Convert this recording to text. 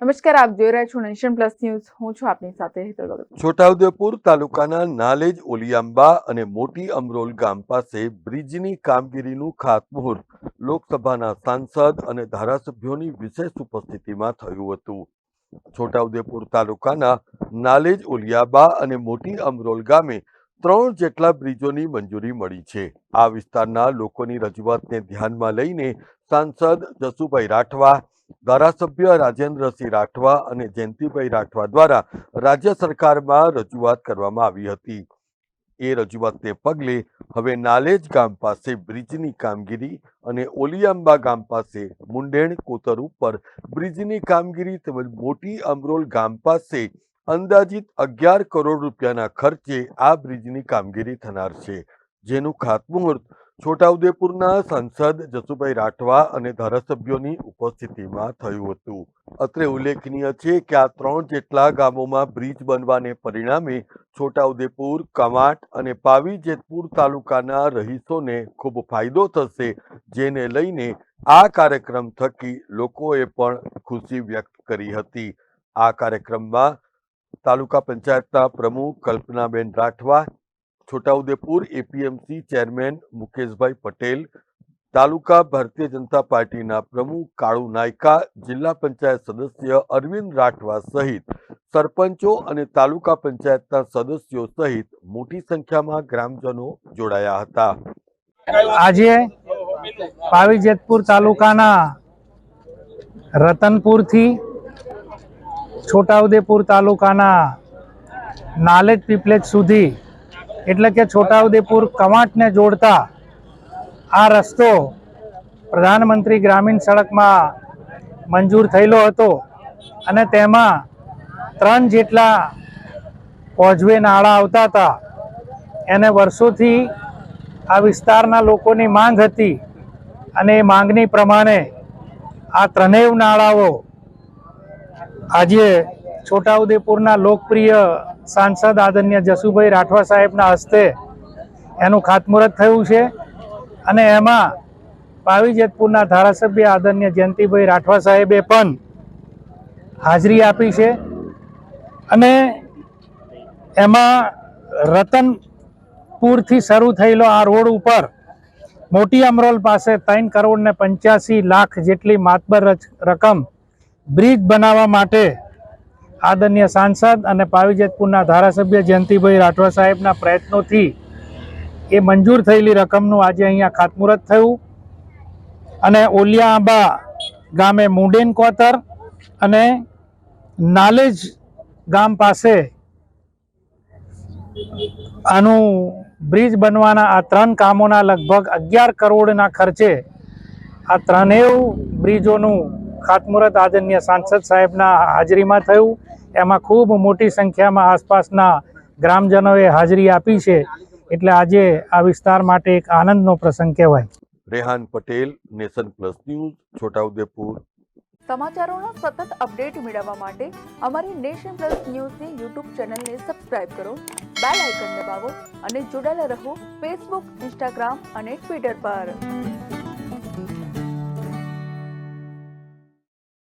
નમસ્કાર, આપ જોઈ રહ્યા છો નેશન પ્લસ ન્યૂઝ. હું છું આપની સાથે હેતલ ભગત છોટાઉદેપુર તાલુકાના નાલેજ ઓલિયાંબા અને મોટી અમરોલ ગામ પાસે બ્રિજની કામગીરીનું ખાતમુહૂર્ત લોકસભાના સાંસદ અને ધારાસભ્યોની વિશેષ ઉપસ્થિતિમાં થયું હતું. છોટાઉદેપુર તાલુકાના નાલેજ ઓલિયાબા અને મોટી અમરોલ ગામે ત્રણ જેટલા બ્રિજોની મંજૂરી મળી છે. આ વિસ્તારના લોકોની રજૂઆતને ધ્યાનમાં લઈને સાંસદ જસુભાઈ રાઠવા ધારાસભ્ય રાજેન્દ્રસિંહ રાઠવા અને જયંતિભાઈ રાઠવા દ્વારા રાજ્ય સરકારમાં રજૂઆત કરવામાં આવી હતી. એ રજૂઆતને પગલે હવે નાલેજ ગામ પાસે બ્રિજની કામગીરી અને ઓલિયાંબા ગામ પાસે મુંડેણ કોતર ઉપર બ્રિજની કામગીરી તેમજ મોટી અમરોલ ગામ પાસે અંદાજિત અગિયાર કરોડ રૂપિયાના ખર્ચે આ બ્રિજની કામગીરી થનાર છે. જેનું ખાતમુહૂર્ત છોટાઉદેપુરના સાંસદ જસુભાઈ રાઠવા અને ધારાસભ્યોની ઉપસ્થિતિમાં થયું હતું. અત્રે ઉલ્લેખનીય છે કે આ ત્રણ જેટલા ગામોમાં બ્રિજ બનવાને પરિણામે છોટાઉદેપુર કમાટ અને પાવી જેતપુર તાલુકાના રહીશોને ખૂબ ફાયદો થશે, જેને લઈને આ કાર્યક્રમ થકી લોકોએ પણ ખુશી વ્યક્ત કરી હતી. આ કાર્યક્રમમાં તાલુકા પંચાયતના પ્રમુખ કલ્પનાબેન રાઠવા છોટાઉદેપુર એપીએમસી ચેરમેન મુકેશભાઈ પટેલ, તાલુકા ભારતીય જનતા પાર્ટીના પ્રમુખ કાળુ નાયકા, જિલ્લા પંચાયત સદસ્ય અરવિંદ રાઠવા સહિત સરપંચો અને તાલુકા પંચાયતના સદસ્યો સહિત મોટી સંખ્યામાં ગ્રામજનો જોડાયા હતા. આજે પાવીજેતપુર તાલુકાના રતનપુરથી છોટાઉદેપુર તાલુકાના નાલેજ પીપલેજ સુધી એટલે કે છોટાઉદેપુર કવાંટને જોડતા આ રસ્તો પ્રધાનમંત્રી ગ્રામીણ સડકમાં મંજૂર થયેલો હતો અને તેમાં ત્રણ જેટલા કોઝવે નાળા આવતા હતા. એને વર્ષોથી આ વિસ્તારના લોકોની માંગ હતી અને એ માંગની પ્રમાણે આ ત્રણેય નાળાઓ આજે છોટાઉદેપુરના લોકપ્રિય સાંસદ આદરણીય જસુભાઈ રાઠવા સાહેબના હસ્તે એનું ખાતમુહૂર્ત થયું છે. અને એમાં પાવી જેતપુરના ધારાસભ્ય આદરણીય જયંતિભાઈ રાઠવા સાહેબે પણ હાજરી આપી છે. અને એમાં રતનપુરથી શરૂ થયેલો આ રોડ ઉપર મોટી અમરોલ પાસે ત્રણ કરોડ ને પંચ્યાસી લાખ જેટલી માતબર રકમ બ્રિજ બનાવવા માટે આદરણીય સાંસદ અને પાવીજેતપુરના ધારાસભ્ય જયંતિભાઈ રાઠવા સાહેબના પ્રયત્નોથી એ મંજૂર થયેલી રકમનું આજે અહીંયા ખાતમુહૂર્ત થયું. અને ઓલિયા આંબા ગામે મુંડેન કોતર અને નાલેજ ગામ પાસે આનું બ્રિજ બનવાના આ ત્રણ કામોના લગભગ અગિયાર કરોડના ખર્ચે આ ત્રણેય બ્રિજોનું ખાતમુહૂર્ત આદરણીય સાંસદ સાહેબના હાજરીમાં થયું. એમાં ખૂબ મોટી સંખ્યામાં આસપાસના ગ્રામજનોએ હાજરી આપી છે. એટલે આજે આ વિસ્તાર માટે એક આનંદનો પ્રસંગ કહેવાય. Rehan Patel nation plus news Chhota Udepur. સમાચારોનો સતત અપડેટ મેળવવા માટે અમારી નેશન પ્લસ ન્યૂઝની યુટ્યુબ ચેનલને સબસ્ક્રાઇબ કરો બેલ આઇકન દબાવો અને જોડાયેલા રહો ફેસબુક ઇન્સ્ટાગ્રામ અને ટ્વિટર પર.